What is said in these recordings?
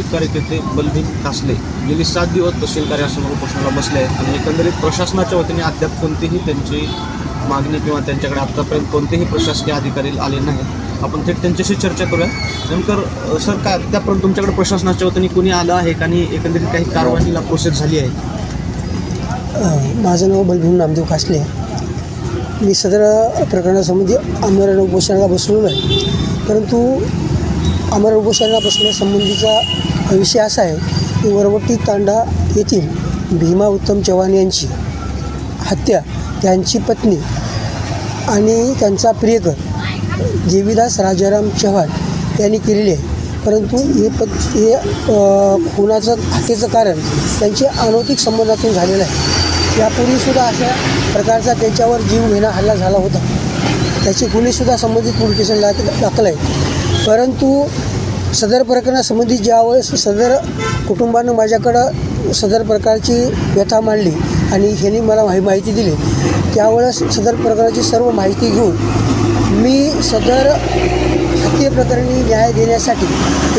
सामाजिक कार्यकर्ते बलबीन कासले गेली सात दिवस तहसील कार्यासमोर उपोषणाला बसले आहेत आणि एकंदरीत प्रशासनाच्या वतीने अद्याप कोणतीही त्यांची मागणी किंवा त्यांच्याकडे आत्तापर्यंत कोणतेही प्रशासकीय अधिकारी आले नाहीत. आपण थेट त्यांच्याशी चर्चा करूया. नेमकं सर काय आत्तापर्यंत तुमच्याकडे प्रशासनाच्या वतीने कोणी आलं आहे का आणि एकंदरीत काही कारवाईला प्रोसेस झाली आहे? माझं नाव बलभीम नामदेव कासले. मी सदर प्रकरणासंबंधी आमरण उपोषणाला बसलो नाही परंतु आमरण उपोषणाला बसण्यासंबंधीचा विषय असा आहे की वरवटी तांडा येथील भीमा उत्तम चव्हाण यांची हत्या त्यांची पत्नी आणि त्यांचा प्रियकर देवीदास राजाराम चव्हाण यांनी केलेली आहे. परंतु हे पत हे खुनाचं हत्येचं कारण त्यांचे अनौतिक संबंधातून झालेलं आहे. यापूर्वीसुद्धा अशा प्रकारचा त्याच्यावर जीव घेणा हल्ला झाला होता. त्याची गुन्हेसुद्धा संबंधित पोलीस स्टेशनला दाखल आहे. परंतु सदर प्रकरणासंबंधी ज्यावेळेस सदर कुटुंबानं माझ्याकडं सदर प्रकारची व्यथा मांडली आणि ह्यांनी मला माहि माहिती दिली त्यावेळेस सदर प्रकाराची सर्व माहिती घेऊन मी सदर हत्येप्रकरणी न्याय देण्यासाठी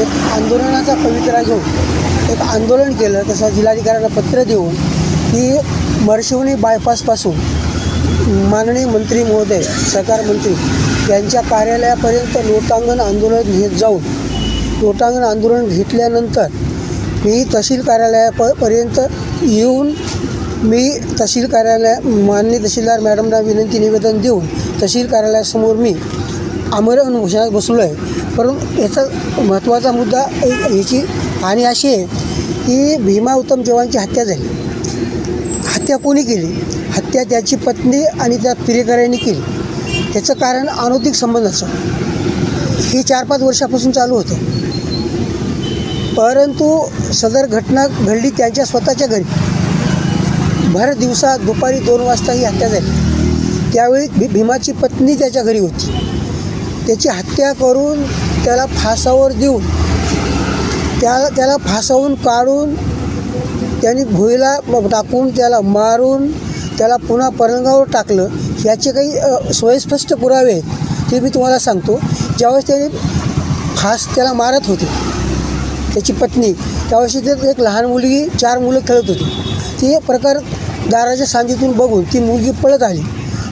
एक आंदोलनाचा पवित्रा घेऊन एक आंदोलन केलं तसं जिल्हाधिकाऱ्यांना पत्र देऊन की मरशिवनी बायपासपासून माननीय मंत्री महोदय सहकार मंत्री यांच्या कार्यालयापर्यंत लोटांगण आंदोलन घेत जाऊन लोटांगण आंदोलन घेतल्यानंतर मी तहसील कार्यालयाप पर्यंत येऊन मी तहसील कार्यालय माननीय तहसीलदार मॅडमना विनंती निवेदन देऊन तहसील कार्यालयासमोर मी आमरण उपोषणात बसलो आहे परंतु याचा महत्त्वाचा मुद्दा याची आणि अशी आहे की भीमा उत्तम चव्हाणची हत्या झाली. हत्या कोणी केली? हत्या त्याची पत्नी आणि त्या प्रियकरांनी केली. त्याचं कारण अनौतिक संबंधाचं हे चार पाच वर्षापासून चालू होतं. परंतु सदर घटना घडली त्यांच्या स्वतःच्या घरी. भर दिवसा दुपारी दोन वाजता ही हत्या झाली. त्यावेळी भी भीमाची पत्नी त्याच्या घरी होती. त्याची हत्या करून त्याला फासावर देऊन त्याला त्याला फासावून काढून त्यांनी भुईला टाकून त्याला मारून त्याला पुन्हा पलंगावर टाकलं. याचे काही अ, पुरावे आहेत ते मी तुम्हाला सांगतो. ज्यावेळेस त्याने फास त्याला मारत होते त्याची पत्नी. त्यावेळेस ते एक लहान मुलगी चार मुलं खेळत होती. ती प्रकार दाराच्या सांधीतून बघून ती मुलगी पळत आली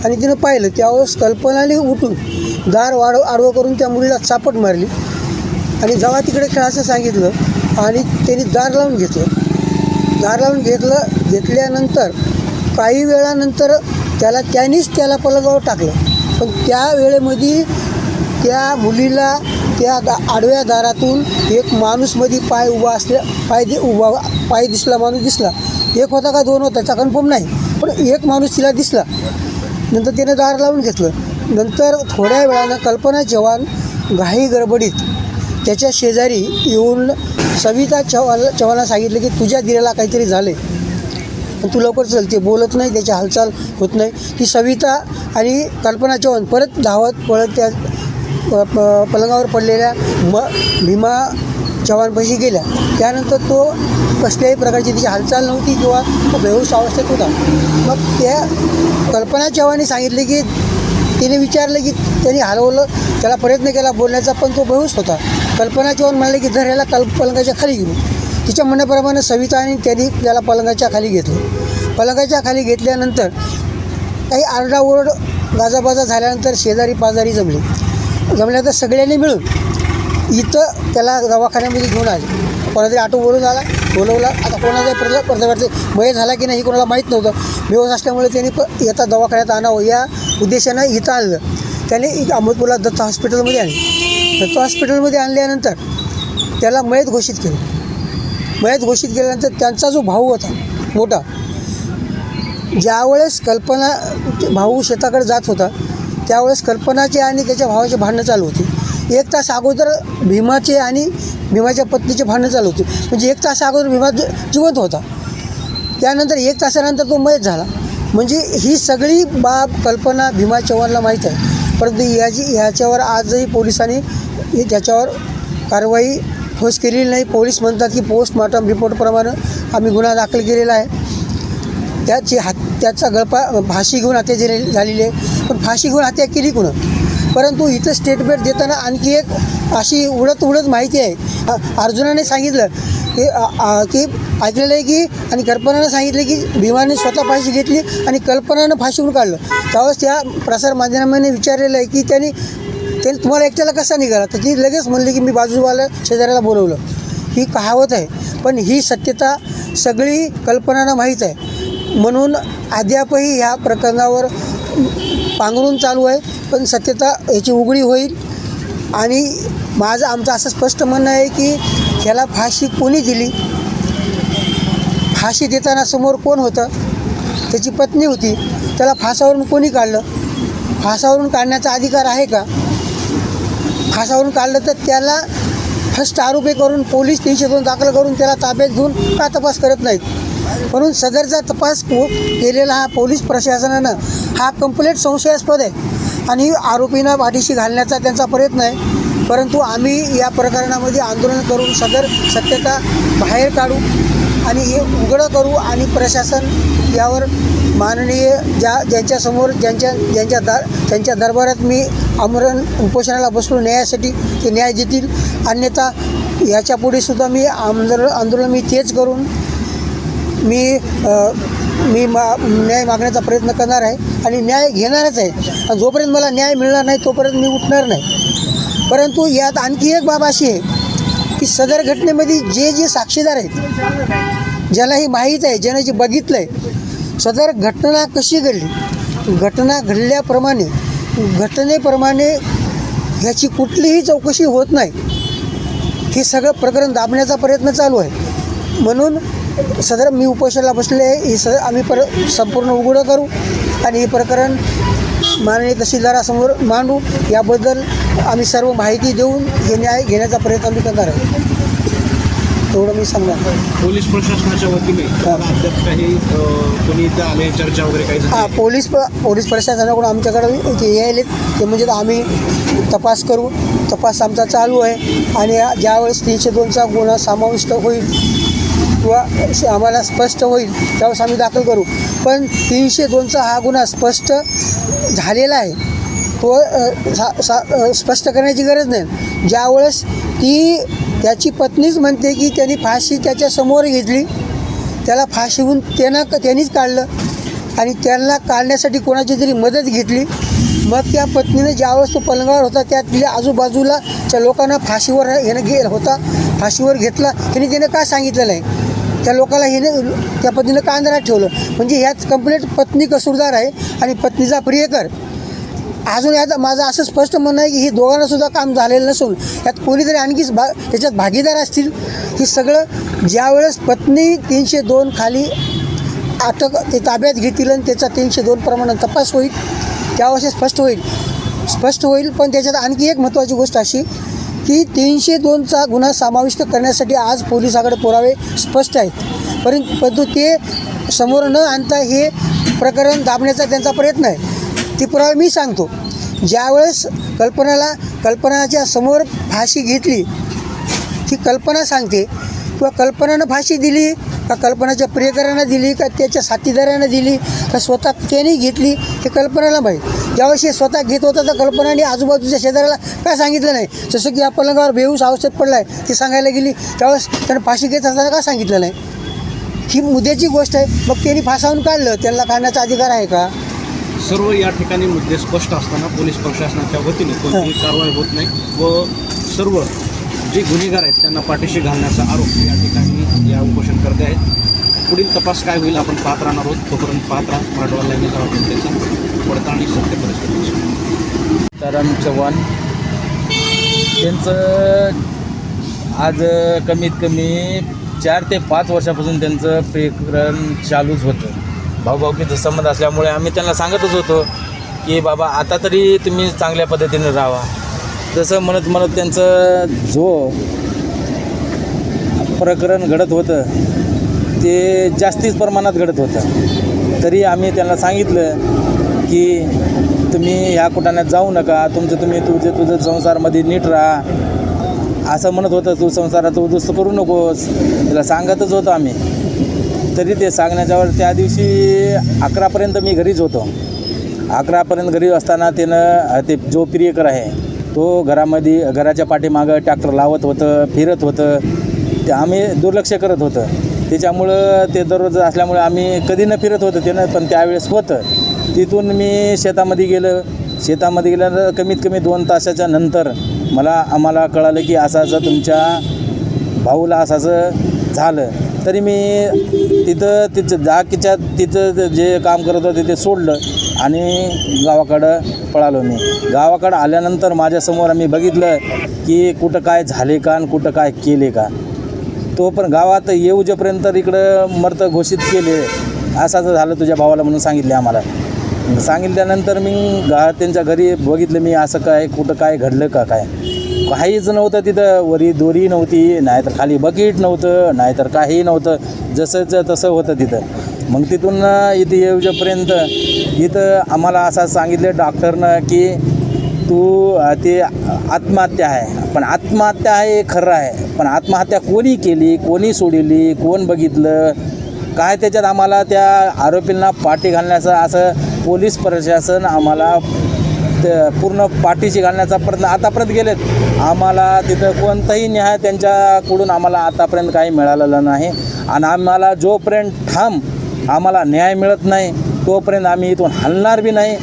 आणि तिनं पाहिलं त्यावेळेस कल्पनाने उठून. दार वाढ आडवं करून त्या मुलीला चापट मारली आणि जेव्हा तिकडे खेळायचं सांगितलं आणि त्यांनी दार लावून घेतलं. दार लावून घेतलं घेतल्यानंतर काही वेळानंतर त्याला त्यांनीच त्याला पलगावर टाकलं. पण त्या वेळेमध्ये त्या मुलीला त्या दा आडव्या दारातून एक माणूसमध्ये पाय उभा असल्या पाय दि उभा पाय दिसला माणूस दिसला. एक होता का दोन होता त्याचा कन्फर्म नाही. पण एक माणूस तिला दिसला. नंतर त्याने दार लावून घेतलं. नंतर थोड्या वेळानं कल्पना चव्हाण घाई गडबडीत त्याच्या शेजारी येऊन सविता चव्हाण चव्हाणला सांगितलं की तुझ्या दिराला काहीतरी झालं आहे आणि तू लवकर चल ते बोलत नाही त्याची हालचाल होत नाही. ती सविता आणि कल्पना चव्हाण परत धावत पळत त्या प- प- पलंगावर पडलेल्या म भीमा चव्हाणपाशी गेल्या. त्यानंतर तो कसल्याही प्रकारची तिची हालचाल नव्हती किंवा तो बेहोश अवस्थेत होता. मग त्या कल्पना चव्हाणने सांगितले की तिने विचारलं की त्यांनी हलवलं त्याला प्रयत्न केला बोलण्याचा पण तो बेहोश होता. कल्पना चव्हाण म्हणाले की धर याला कल पलंगाच्या खाली घेऊ तिच्या म्हणण्याप्रमाणे सविताने त्यांनी त्याला पलंगाच्या खाली घेतलं. पलंगाच्या खाली घेतल्यानंतर काही आरडाओरड गाजाबाजा झाल्यानंतर शेजारी पाजारी जमले. जमल्यानंतर सगळ्यांनी मिळून इथं त्याला दवाखान्यामध्ये घेऊन आले. कोणातरी ऑटो बोलून आला बोलवला. आता कोणाचा प्रदा पडद्यावरती मय झाला की नाही हे कोणाला माहीत नव्हतं. बेहोश असल्यामुळे त्यांनी प येता दवाखान्यात आणावं. या उद्देशानं इथं आणलं. त्याने इथं अहमदपूरला दत्त हॉस्पिटलमध्ये आणले. दत्त हॉस्पिटलमध्ये आणल्यानंतर त्याला मयत घोषित केलं. मयत घोषित केल्यानंतर त्यांचा जो भाऊ होता मोठा ज्यावेळेस कल्पना भाऊ शेताकडे जात होता त्यावेळेस कल्पनाचे आणि त्याच्या भावाचे भांडणं चालू होती. एक तास अगोदर भीमाचे आणि भीमाच्या पत्नीचे भांडणं चालू होते. म्हणजे एक तास अगोदर भीमा जिवंत होता. त्यानंतर एक तासानंतर तो मयत झाला. म्हणजे ही सगळी बाब कल्पना भीमा चव्हाणला माहीत आहे. परंतु याची ह्याच्यावर आजही पोलिसांनी त्याच्यावर कारवाई ठोस केलेली नाही. पोलीस म्हणतात की पोस्टमॉर्टम रिपोर्टप्रमाणे आम्ही गुन्हा दाखल केलेला आहे. त्याची हात त्याचा गळपा फाशी घेऊन हत्या झालेली आहे. पण फाशी घेऊन हत्या केली कुणं? परंतु इथं स्टेटमेंट देताना आणखी एक अशी उडत उडत माहिती आहे. अर्जुनाने सांगितलं की की ऐकलेलं आहे की आणि कल्पनानं सांगितलं की भीमाने स्वतः फाशी घेतली आणि कल्पनानं फाशीवरून काढलं. त्यावेळेस त्या प्रसार माध्यमाने विचारलेलं आहे की त्यांनी ते तुम्हाला एकट्याला कसा निघाला? तर ती लगेच म्हणली की मी बाजूवाला शेजाऱ्याला बोलवलं. ही कहावत आहे. पण ही सत्यता सगळी कल्पनानं माहीत आहे. म्हणून अद्यापही ह्या प्रकरणावर पांघरून चालू आहे पण सत्यता याची उघडी होईल. आणि माझं आमचं असं स्पष्ट म्हणणं आहे की ह्याला फाशी कोणी दिली? फाशी देताना समोर कोण होतं? त्याची पत्नी होती. त्याला फासावरून कोणी काढलं? फासावरून काढण्याचा अधिकार आहे का? फासावरून काढलं तर त्याला फर्स्ट आरोपी करून पोलीस तीनशे दोन दाखल करून त्याला ताब्यात घेऊन का तपास करत नाहीत? म्हणून सदरचा तपास केलेला हा पोलीस प्रशासनानं हा कंप्लेट संशयास्पद आहे. आणि आरोपींना पाठीशी घालण्याचा त्यांचा प्रयत्न आहे. परंतु आम्ही या प्रकरणामध्ये आंदोलन करून सदर सत्यता बाहेर काढू आणि हे उघडं करू आणि प्रशासन यावर माननीय ज्या ज्यांच्यासमोर ज्यांच्या ज्यांच्या दर त्यांच्या दरबारात मी आमरण उपोषणाला बसलो न्यायासाठी ते न्याय देतील. अन्यथा याच्यापुढे सुद्धा मी आंदोलन आंदोलन मी तेच करून मी मी मा न्याय मागण्याचा प्रयत्न करणार आहे आणि न्याय घेणारच आहे. आणि जोपर्यंत मला न्याय मिळणार नाही तोपर्यंत मी उठणार नाही. परंतु यात आणखी एक बाब अशी आहे की सदर घटनेमध्ये जे जे साक्षीदार आहेत ज्याला ही माहीत आहे ज्यानं जे बघितलं आहे सदर घटना कशी घडली? घटना घडल्याप्रमाणे घटनेप्रमाणे ह्याची कुठलीही चौकशी होत नाही. हे सगळं प्रकरण दाबण्याचा प्रयत्न चालू आहे. म्हणून सदर मी उपोषणाला बसले आहे हे स आम्ही पर संपूर्ण उघडं करू आणि हे प्रकरण माननीय तहसीलदारासमोर मांडू. याबद्दल आम्ही सर्व माहिती देऊन हे न्याय घेण्याचा प्रयत्न आम्ही करणार आहे एवढं मी सांगणार पोलीस प्रशासनाच्या वतीने अद्याप काही अ, कोणी इथं आले चर्चा वगैरे काही हा पोलीस प पोलीस प्रशासनाकडून आमच्याकडे ते यायलेत. ते म्हणजे आम्ही तपास करू. तपास आमचा चालू आहे. आणि ज्यावेळेस तीनशे दोनचा गुन्हा समाविष्ट होईल किंवा आम्हाला स्पष्ट होईल त्यावेळेस आम्ही दाखल करू. पण तीनशे दोनचा हा गुन्हा स्पष्ट झालेला आहे. तो सा- सा- स्पष्ट करण्याची गरज नाही. ज्यावेळेस ती त्याची पत्नीच म्हणते की त्यांनी फाशी त्याच्यासमोर घेतली त्याला फाशीहून त्यानं त्यांनीच काढलं आणि त्यांना काढण्यासाठी कोणाची तरी मदत घेतली. मग त्या पत्नीनं ज्यावेळेस तो पलंगावर होता त्यातल्या आजूबाजूला त्या लोकांना फाशीवर येणं घे होता फाशीवर घेतला. हिने त्याने का सांगितलं नाही? त्या लोकाला हिने त्या पत्नीनं का अंधारात ठेवलं. म्हणजे ह्यात कंप्लेट पत्नी कसूरदार आहे आणि पत्नीचा प्रियकर. अजून यात माझं असं स्पष्ट म्हणणं आहे की ही दोघांना सुद्धा काम झालेलं नसून यात कोणीतरी आणखीच भा त्याच्यात भागीदार असतील. हे सगळं ज्यावेळेस पत्नी तीनशे दोन खाली अटक ते ताब्यात घेतील आणि त्याचा तीनशे दोन प्रमाणे तपास होईल त्यावेळेस स्पष्ट होईल. स्पष्ट होईल पण त्याच्यात आणखी एक महत्त्वाची गोष्ट अशी की तीनशे दोनचा गुन्हा समाविष्ट करण्यासाठी आज पोलिसाकडे पुरावे स्पष्ट आहेत. परंतु परंतु ते समोर न आणता हे प्रकरण दाबण्याचा त्यांचा प्रयत्न आहे. ती पुरावे मी सांगतो. ज्यावेळेस कल्पनाला कल्पनाच्या समोर फाशी घेतली ती कल्पना सांगते किंवा कल्पनानं फाशी दिली का कल्पनाच्या प्रियकरांना दिली का त्याच्या साथीदारांना दिली का स्वतः त्यांनी घेतली हे कल्पनाला माहीत. ज्यावेळेस हे स्वतः घेत होता तर कल्पनाने आजूबाजूच्या शेजाऱ्याला काय सांगितलं नाही. जसं की या पलंगावर बेहूस अवस्थेत पडला आहे ती सांगायला गेली त्यावेळेस त्यानं फाशी घेत असताना का सांगितलं नाही? ही मुद्द्याची गोष्ट आहे. मग त्यांनी फासावून काढलं त्यांना काढण्याचा अधिकार आहे का? सर्व या ठिकाणी मुद्दे स्पष्ट असताना पोलीस प्रशासनाच्या वतीने कोणतीही कारवाई होत नाही व सर्व जे गुन्हेगार आहेत त्यांना पाठीशी घालण्याचा आरोप या ठिकाणी या उपोषण करते आहेत. पुढील तपास काय होईल आपण पाहत राहणार आहोत. तोपर्यंत पाहत राहा. मराठवाडा लाईनीचा वाटून त्याचा पडताळणी सत्य परिस्थिती. ताराम चव्हाण. त्यांचं आज कमीत कमी चार ते पाच वर्षापासून त्यांचं प्रकरण चालूच होतं. भाऊभाऊकीचं संबंध असल्यामुळे आम्ही त्यांना सांगतच होतो की बाबा आता तरी तुम्ही चांगल्या पद्धतीने राहा. तसं म्हणत म्हणत त्यांचं जो प्रकरण घडत होतं ते जास्तीच प्रमाणात घडत होतं. तरी आम्ही त्यांना सांगितलं की तुम्ही ह्या कुटाण्यात जाऊ नका तुमचं तुम्ही तुझं तुझं संसारमध्ये नीट राहा. असं म्हणत होतं तू संसारात उद्ध्वस्त करू नकोस. त्याला सांगतच होतो आम्ही. तरी ते सांगण्याच्यावर त्या दिवशी अकरापर्यंत मी घरीच होतो. अकरापर्यंत घरी असताना त्यानं ते जो प्रियकर आहे तो घरामध्ये घराच्या पाठीमागं ट्रॅक्टर लावत होतं फिरत होतं. ते आम्ही दुर्लक्ष करत होतं. त्याच्यामुळं ते दररोज असल्यामुळे आम्ही कधी न फिरत होतं त्यानं पण त्यावेळेस होतं. तिथून मी शेतामध्ये गेलं. शेतामध्ये गेल्यानंतर कमीत कमी दोन तासाच्या नंतर मला आम्हाला कळालं की असं असं तुमच्या भाऊला असं असं झालं. तरी मी तिथं तिथं जाकीच्या तिथं जे काम करत होतं ते सोडलं आणि गावाकडं पळालो मी. गावाकडं आल्यानंतर माझ्यासमोर आम्ही बघितलं की कुठं काय झाले का आणि कुठं काय केले का. तो पण गावात येऊजेपर्यंत इकडं मर्त घोषित केले असं असं झालं तुझ्या भावाला म्हणून सांगितले आम्हाला. सांगितल्यानंतर मी गा त्यांच्या घरी बघितलं मी असं काय कुठं काय घडलं का काय. काहीच नव्हतं तिथं वरी दोरी नव्हती नाहीतर खाली बकेट नव्हतं नाहीतर काही नव्हतं. जसंच तसं होतं तिथं. मग तिथून इथे येऊच्यापर्यंत इथं आम्हाला असं सांगितलं डॉक्टरनं की तू ते आत्महत्या आहे. पण आत्महत्या आहे हे खरं आहे. पण आत्महत्या कोणी केली कोणी सोडिली कोण बघितलं? काय त्याच्यात आम्हाला त्या आरोपींना पाठी घालण्याचं असं पोलीस प्रशासन आम्हाला ते पूर्ण पाठीशी घालण्याचा प्रयत्न आतापर्यंत गेलेत. आम्हाला तिथं कोणताही न्याय त्यांच्याकडून आम्हाला आतापर्यंत काही मिळालेलं नाही. आणि आम्हाला जोपर्यंत ठाम आम्हाला न्याय मिळत नाही तोपर्यंत आम्ही इथून हलणार बी नाही.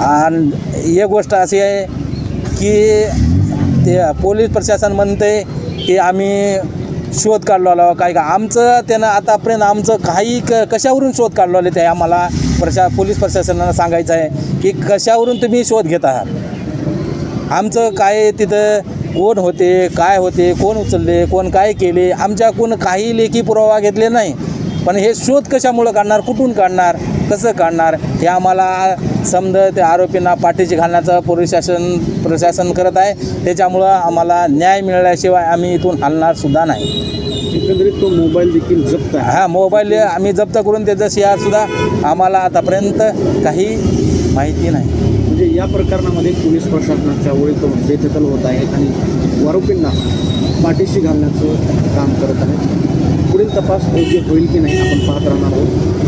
आणि एक गोष्ट अशी आहे की ते पोलीस प्रशासन म्हणते की आम्ही शोध काढलो काय का आमचं त्यानं आतापर्यंत आमचं काही क कशावरून शोध काढलो आले ते आम्हाला प्रशा पोलीस प्रशासनानं सांगायचं आहे की कशावरून तुम्ही शोध घेत आहात? आमचं काय तिथं कोण होते काय होते कोण उचलले कोण काय केले आमच्याकडून काही लेखी पुरावा घेतले नाही. पण हे शोध कशामुळं काढणार कुठून काढणार? कसं काढणार? हे आम्हाला समज त्या आरोपींना पाठीशी घालण्याचं पोलीस शासन प्रशासन करत आहे. त्याच्यामुळं आम्हाला न्याय मिळाल्याशिवाय आम्ही इथून हलणार सुद्धा नाही. एकंदरीत तो मोबाईल देखील जप्त आहे. हा मोबाईल आम्ही जप्त करून त्याचं शेअरसुद्धा आम्हाला आतापर्यंत काही माहिती नाही. म्हणजे या प्रकरणामध्ये पोलीस प्रशासनाच्या वळीत बेदखल होत आहे आणि आरोपींना पाठीशी घालण्याचं काम करत आहे. पुढील तपास योग्य होईल की नाही आपण पाहत राहणार आहोत.